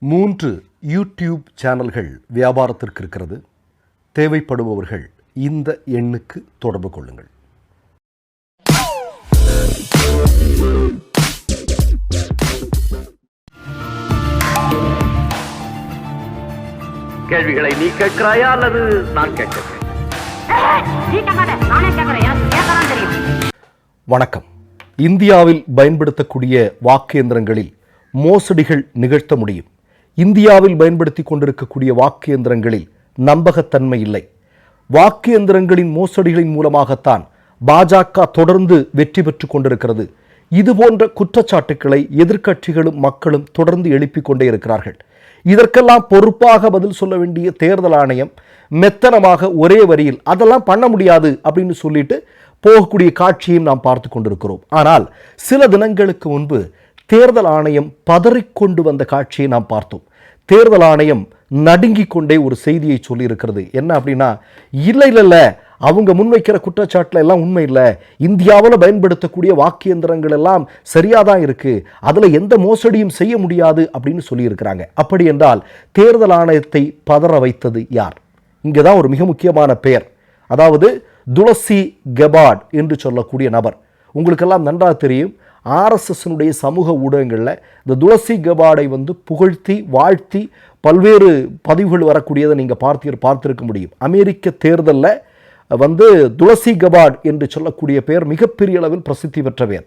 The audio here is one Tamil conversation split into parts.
மூன்று யூடியூப் சேனல்கள் வியாபாரத்திற்கு இருக்கிறது. தேவைப்படுபவர்கள் இந்த எண்ணுக்கு தொடர்பு கொள்ளுங்கள். கேள்விகளை நீ கேட்கிறாயா அல்லது நான் கேட்கிறேன் வணக்கம். இந்தியாவில் பயன்படுத்தக்கூடிய வாக்கேந்திரங்களில் மோசடிகள் நிகழ்த்த முடியும். இந்தியாவில் பயன்படுத்தி கொண்டிருக்கக்கூடிய வாக்கு வாக்கேந்திரங்களில் நம்பகத்தன்மை இல்லை. வாக்கு எந்திரங்களின் மோசடிகளின் மூலமாகத்தான் பாஜக தொடர்ந்து வெற்றி பெற்று கொண்டிருக்கிறது. இதுபோன்ற குற்றச்சாட்டுக்களை எதிர்க்கட்சிகளும் மக்களும் தொடர்ந்து எழுப்பிக் கொண்டே இருக்கிறார்கள். இதற்கெல்லாம் பொறுப்பாக பதில் சொல்ல வேண்டிய தேர்தல் ஆணையம் மெத்தனமாக ஒரே வரியில் அதெல்லாம் பண்ண முடியாது அப்படின்னு சொல்லிட்டு போகக்கூடிய காட்சியையும் நாம் பார்த்து கொண்டிருக்கிறோம். ஆனால் சில தினங்களுக்கு முன்பு தேர்தல் ஆணையம் பதறிக்கொண்டு வந்த காட்சியை நாம் பார்த்தோம். தேர்தல் ஆணையம் நடுங்கிக் கொண்டே ஒரு செய்தியை சொல்லியிருக்கிறது. என்ன அப்படின்னா இல்லை இல்லை இல்லை அவங்க முன்வைக்கிற குற்றச்சாட்டில் எல்லாம் உண்மை இல்லை. இந்தியாவில் பயன்படுத்தக்கூடிய வாக்கியந்திரங்கள் எல்லாம் சரியாக தான் இருக்குது அதில் எந்த மோசடியும் செய்ய முடியாது அப்படின்னு சொல்லியிருக்கிறாங்க. அப்படி என்றால் தேர்தல் ஆணையத்தை பதற வைத்தது யார்? இங்கே தான் ஒரு மிக முக்கியமான பெயர். அதாவது துளசி கெபாட் என்று சொல்லக்கூடிய நபர். உங்களுக்கெல்லாம் நன்றாக தெரியும். ஆர்எஸ்எஸ்னுடைய சமூக ஊடகங்களில் இந்த துளசி கபாடை வந்து புகழ்த்தி வாழ்த்தி பல்வேறு பதிவுகள் வரக்கூடியதை நீங்கள் பார்த்து பார்த்துருக்க முடியும். அமெரிக்க தேர்தலில் வந்து துளசி கபாட் என்று சொல்லக்கூடிய பெயர் மிகப்பெரிய அளவில் பிரசித்தி பெற்ற பெயர்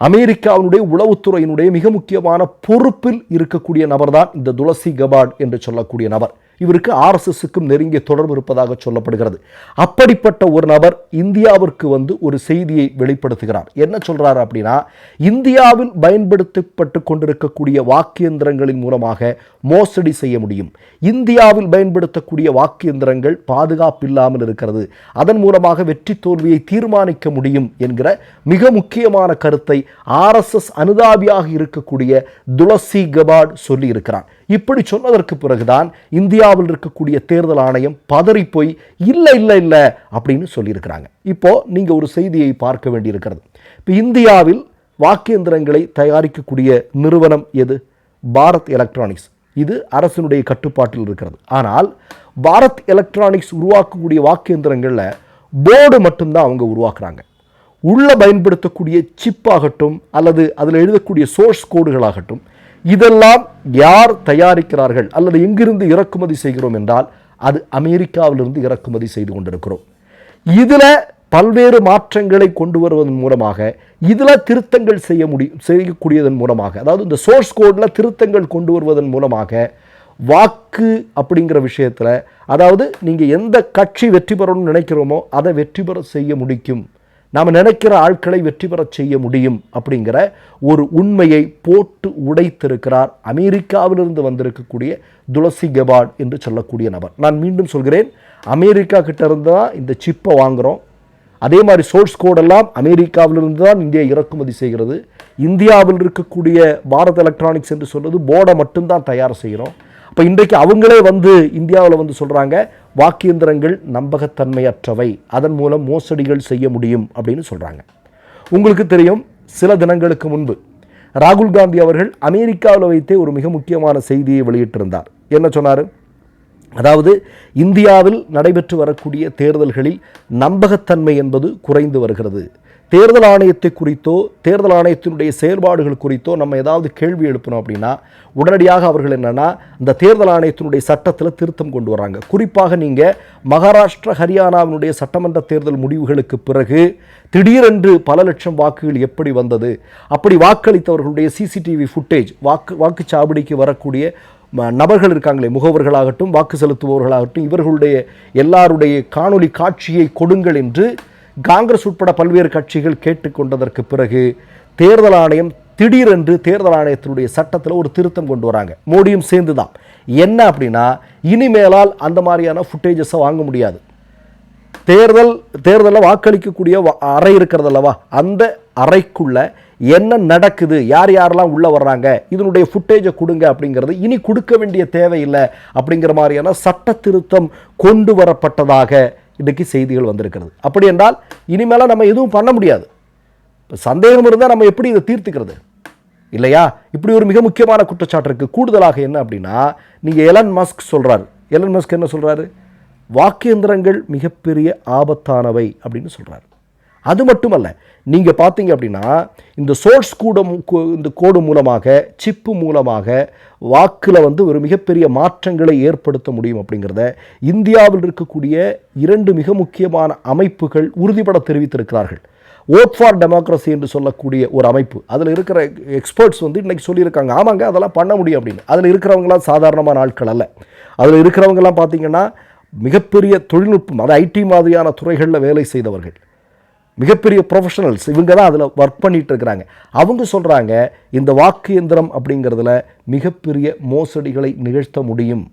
அமெரிக்காவினுடைய உளவுத்துறையினுடைய மிக முக்கியமான பொறுப்பில் இருக்கக்கூடிய நபர்தான் இந்த துளசி கபாட் என்று சொல்லக்கூடிய நபர். இவருக்கு ஆர்எஸ்எஸ்க்கும் நெருங்கிய தொடர்பு இருப்பதாக சொல்லப்படுகிறது. அப்படிப்பட்ட ஒரு நபர் இந்தியாவிற்கு வந்து ஒரு செய்தியை வெளிப்படுத்துகிறார். என்ன சொல்கிறார் அப்படின்னா இந்தியாவில் பயன்படுத்தப்பட்டு கொண்டிருக்கக்கூடிய வாக்கியந்திரங்களின் மூலமாக மோசடி செய்ய முடியும். இந்தியாவில் பயன்படுத்தக்கூடிய வாக்கியந்திரங்கள் பாதுகாப்பு இல்லாமல் இருக்கிறது. அதன் மூலமாக வெற்றி தோல்வியை தீர்மானிக்க முடியும் என்கிற மிக முக்கியமான கருத்தை ஆர்எஸ்எஸ் அனுதாபியாக இருக்கக்கூடிய துளசி கபாட் சொல்லி இருக்கிறார் இப்படி சொன்னதற்கு பிறகுதான் இந்தியாவில் இருக்கக்கூடிய தேர்தல் ஆணையம் பதறி போய் இல்லை இல்லை இல்லை அப்படின்னு சொல்லியிருக்கிறாங்க. இப்போ நீங்கள் ஒரு செய்தியை பார்க்க வேண்டியிருக்கிறது. இப்போ இந்தியாவில் வாக்கியந்திரங்களை தயாரிக்கக்கூடிய நிறுவனம் எது? பாரத் எலக்ட்ரானிக்ஸ். இது அரசினுடைய கட்டுப்பாட்டில் இருக்கிறது. ஆனால் பாரத் எலக்ட்ரானிக்ஸ் உருவாக்கக்கூடிய வாக்கியந்திரங்களில் போர்டு மட்டும்தான் அவங்க உருவாக்குறாங்க. உள்ள பயன்படுத்தக்கூடிய சிப் ஆகட்டும் அல்லது அதில் எழுதக்கூடிய சோர்ஸ் கோடுகளாகட்டும் இதெல்லாம் யார் தயாரிக்கிறார்கள்? அல்லது எங்கிருந்து இறக்குமதி செய்கிறோம் என்றால் அது அமெரிக்காவிலிருந்து இறக்குமதி செய்து கொண்டிருக்கிறோம். இதில் பல்வேறு மாற்றங்களை கொண்டு வருவதன் மூலமாக இதில் திருத்தங்கள் செய்ய முடியும் செய்யக்கூடியதன் மூலமாக அதாவது இந்த சோர்ஸ் கோடில் திருத்தங்கள் கொண்டு வருவதன் மூலமாக வாக்கு அப்படிங்கிற விஷயத்தில் அதாவது நீங்கள் எந்த கட்சி வெற்றி பெறணும்னு நினைக்கிறோமோ அதை வெற்றி பெற செய்ய முடிக்கும். நாம் நினைக்கிற ஆட்களை வெற்றி பெறச் செய்ய முடியும் அப்படிங்கிற ஒரு உண்மையை போட்டு உடைத்திருக்கிறார் அமெரிக்காவிலிருந்து வந்திருக்கக்கூடிய துளசி கெபாட் என்று சொல்லக்கூடிய நபர். நான் மீண்டும் சொல்கிறேன் அமெரிக்கா கிட்ட இருந்து தான் இந்த சிப்பை வாங்குகிறோம் அதே மாதிரி சோர்ஸ் கோடெல்லாம் அமெரிக்காவிலிருந்து தான் இந்தியா இறக்குமதி செய்கிறது. இந்தியாவில் இருக்கக்கூடிய பாரத் எலக்ட்ரானிக்ஸ் என்று சொல்வது போர்டை மட்டும்தான் தயார் செய்கிறோம். இப்போ இன்றைக்கு அவங்களே வந்து இந்தியாவில் வந்து சொல்கிறாங்க வாக்கியந்திரங்கள் நம்பகத்தன்மையற்றவை. அதன் மூலம் மோசடிகள் செய்ய முடியும் அப்படின்னு சொல்கிறாங்க உங்களுக்கு தெரியும் சில தினங்களுக்கு முன்பு ராகுல் காந்தி அவர்கள் அமெரிக்காவில் வைத்தே ஒரு மிக முக்கியமான செய்தியை வெளியிட்டிருந்தார். என்ன சொன்னார்? அதாவது இந்தியாவில் நடைபெற்று வரக்கூடிய தேர்தல்களில் நம்பகத்தன்மை என்பது குறைந்து வருகிறது. தேர்தல் ஆணையத்தை குறித்தோ தேர்தல் ஆணையத்தினுடைய செயல்பாடுகள் குறித்தோ நம்ம ஏதாவது கேள்வி எழுப்பணும் அப்படின்னா உடனடியாக அவர்கள் என்னென்னா இந்த தேர்தல் ஆணையத்தினுடைய சட்டத்தில் திருத்தம் கொண்டு வராங்க. குறிப்பாக நீங்கள் மகாராஷ்டிரா ஹரியானாவினுடைய சட்டமன்ற தேர்தல் முடிவுகளுக்கு பிறகு திடீரென்று பல லட்சம் வாக்குகள் எப்படி வந்தது? அப்படி வாக்களித்தவர்களுடைய சிசிடிவி ஃபுட்டேஜ் வாக்கு வாக்குச்சாவடிக்கு வரக்கூடிய நபர்கள் இருக்காங்களே முகவர்களாகட்டும் வாக்கு செலுத்துபவர்களாகட்டும் இவர்களுடைய எல்லாருடைய காணொலி காட்சியை கொடுங்கள் என்று காங்கிரஸ் உட்பட பல்வேறு கட்சிகள் கேட்டுக்கொண்டதற்கு பிறகு தேர்தல் ஆணையம் திடீரென்று தேர்தல் ஆணையத்தினுடைய சட்டத்தில் ஒரு திருத்தம் கொண்டு வராங்க. மோடியும் சேர்ந்து தான் என்ன அப்படின்னா இனிமேலால் அந்த மாதிரியான ஃபுட்டேஜஸை வாங்க முடியாது. தேர்தல் தேர்தலில் வாக்களிக்கக்கூடிய அறை இருக்கிறது அல்லவா அந்த அறைக்குள்ள என்ன நடக்குது? யார் யாரெல்லாம் உள்ளே வர்றாங்க? இதனுடைய ஃபுட்டேஜை கொடுங்க அப்படிங்கிறது இனி கொடுக்க வேண்டிய தேவையில்லை அப்படிங்கிற மாதிரியான சட்ட திருத்தம் கொண்டு வரப்பட்டதாக இன்றைக்கு செய்திகள் வந்திருக்கிறது. அப்படி என்றால் இனிமேலாம் நம்ம எதுவும் பண்ண முடியாது. இப்போ சந்தேகம் இருந்தால் நம்ம எப்படி இதை தீர்த்துக்கிறது? இல்லையா? இப்படி ஒரு மிக முக்கியமான குற்றச்சாட்டு இருக்குது கூடுதலாக என்ன அப்படின்னா நீங்கள் எலன் மஸ்க் சொல்கிறாரு எலன் மஸ்க் என்ன சொல்கிறாரு வாக்கேந்திரங்கள் மிகப்பெரிய ஆபத்தானவை அப்படின்னு சொல்கிறாரு அது மட்டுமல்ல நீங்கள் பார்த்தீங்க அப்படின்னா இந்த சோர்ஸ் கூடம் இந்த கோடு மூலமாக சிப்பு மூலமாக வாக்கில் வந்து ஒரு மிகப்பெரிய மாற்றங்களை ஏற்படுத்த முடியும் அப்படிங்கிறத இந்தியாவில் இருக்கக்கூடிய இரண்டு மிக முக்கியமான அமைப்புகள் உறுதிபட தெரிவித்திருக்கிறார்கள். ஓட் ஃபார் டெமோக்ரஸி என்று சொல்லக்கூடிய ஒரு அமைப்பு. அதில் இருக்கிற எக்ஸ்பர்ட்ஸ் வந்து இன்றைக்கி சொல்லியிருக்காங்க ஆமாங்க அதெல்லாம் பண்ண முடியும் அப்படின்னு. அதில் இருக்கிறவங்களாம் சாதாரணமான ஆட்கள் அல்ல. அதில் இருக்கிறவங்கலாம் பார்த்தீங்கன்னா மிகப்பெரிய தொழில்நுட்பம் அது ஐடி மாதிரியான துறைகளில் வேலை செய்தவர்கள். மிகப்பெரிய ப்ரொஃபஷனல்ஸ் இவங்க தான் அதில் ஒர்க் பண்ணிகிட்டு இருக்கிறாங்க அவங்க சொல்கிறாங்க இந்த வாக்கு எந்திரம் அப்படிங்கிறதுல மிகப்பெரிய மோசடிகளை நிகழ்த்த முடியும்.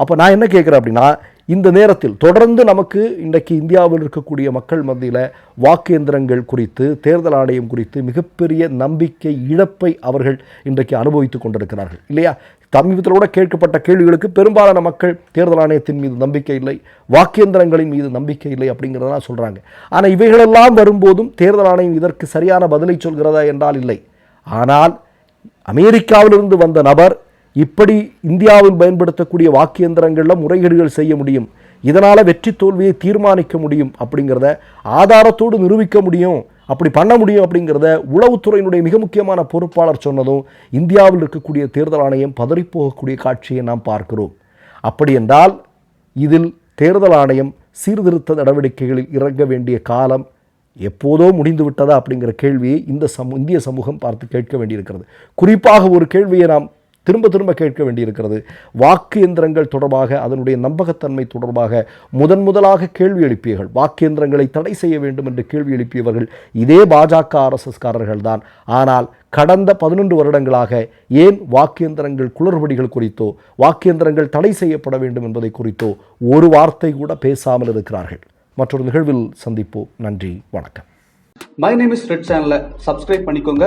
அப்போ நான் என்ன கேட்குறேன் அப்படின்னா இந்த நேரத்தில் தொடர்ந்து நமக்கு இன்றைக்கு இந்தியாவில் இருக்கக்கூடிய மக்கள் மத்தியில் வாக்கு எந்திரங்கள் குறித்து தேர்தல் ஆணையம் குறித்து மிகப்பெரிய நம்பிக்கை இழப்பை அவர்கள் இன்றைக்கு அனுபவித்துக் கொண்டிருக்கிறார்கள். இல்லையா? சமீபத்தில் கூட கேட்கப்பட்ட கேள்விகளுக்கு பெரும்பாலான மக்கள் தேர்தல் ஆணையத்தின் மீது நம்பிக்கை இல்லை வாக்கியந்திரங்களின் மீது நம்பிக்கை இல்லை அப்படிங்கிறதெல்லாம் சொல்கிறாங்க ஆனால் இவைகளெல்லாம் வரும்போதும் தேர்தல் ஆணையம் இதற்கு சரியான பதிலை சொல்கிறதா என்றால் இல்லை. ஆனால் அமெரிக்காவிலிருந்து வந்த நபர் இப்படி இந்தியாவில் பயன்படுத்தக்கூடிய வாக்கியந்திரங்களில் முறைகேடுகள் செய்ய முடியும் இதனால் வெற்றி தோல்வியை தீர்மானிக்க முடியும் அப்படிங்கிறத ஆதாரத்தோடு நிரூபிக்க முடியும் அப்படி பண்ண முடியும் அப்படிங்கிறத உளவுத்துறையினுடைய மிக முக்கியமான பொறுப்பாளர் சொன்னதும் இந்தியாவில் இருக்கக்கூடிய தேர்தல் ஆணையம் பதறிப்போகக்கூடிய காட்சியை நாம் பார்க்கிறோம். அப்படி என்றால் இதில் தேர்தல் ஆணையம் சீர்திருத்த நடவடிக்கைகளில் இறங்க வேண்டிய காலம் எப்போதோ முடிந்து விட்டதா அப்படிங்கிற கேள்வியை இந்த சமூ இந்திய சமூகம் பார்த்து கேட்க வேண்டியிருக்கிறது. குறிப்பாக ஒரு கேள்வியை நாம் திரும்ப திரும்ப கேட்க வேண்டியிருக்கிறது. வாக்கு எந்திரங்கள் தொடர்பாக அதனுடைய நம்பகத்தன்மை தொடர்பாக முதன் முதலாக கேள்வி எழுப்பியவர்கள் வாக்கு எந்திரங்களை தடை செய்ய வேண்டும் என்று கேள்வி எழுப்பியவர்கள் இதே பாஜக ஆர்எஸ்எஸ்காரர்கள் தான். ஆனால் கடந்த பதினொன்று வருடங்களாக ஏன் வாக்கியந்திரங்கள் குளறுபடிகள் குறித்தோ வாக்கியந்திரங்கள் தடை செய்யப்பட வேண்டும் என்பதை குறித்தோ ஒரு வார்த்தை கூட பேசாமல் இருக்கிறார்கள். மற்றொரு நிகழ்வில் சந்திப்போம். நன்றி. வணக்கம். மை நேம் இஸ் ரெட் சேனலை சப்ஸ்கிரைப் பண்ணிக்கோங்க.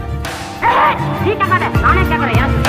ஏய், நீ கேட்காத நானே கேட்கறேன் எனக்கு கேட்கலாம் தெரியும்